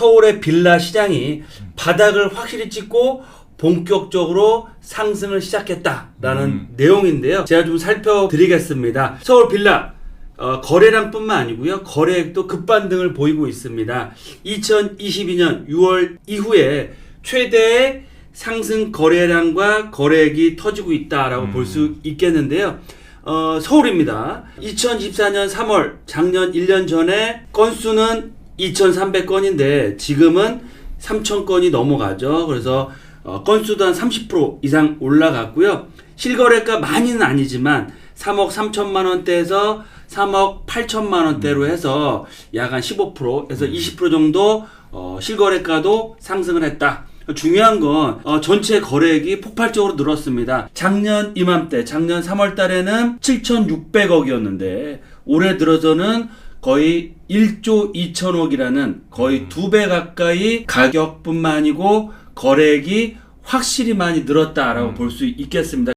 서울의 빌라 시장이 바닥을 확실히 찍고 본격적으로 상승을 시작했다라는 음. 내용인데요. 제가 좀 살펴드리겠습니다. 서울 빌라 어, 거래량뿐만 아니고요. 거래액도 급반등을 보이고 있습니다. 2022년 6월 이후에 최대의 상승 거래량과 거래액이 터지고 있다라고 음. 볼수 있겠는데요. 어, 서울입니다. 2014년 3월 작년 1년 전에 건수는 2,300건인데 지금은 3,000건이 넘어가죠. 그래서 어, 건수도 한 30% 이상 올라갔고요. 실거래가 많이는 아니지만 3억 3천만 원대에서 3억 8천만 원대로 해서 약 한 15%에서 20% 정도 어, 실거래가도 상승을 했다. 중요한 건 어, 전체 거래액이 폭발적으로 늘었습니다. 작년 이맘때, 작년 3월 달에는 7,600억이었는데 올해 들어서는 거의 1조 2천억이라는 거의 두 배 가까이 가격뿐만 아니고 거래액이 확실히 많이 늘었다라고 볼 수 있겠습니다.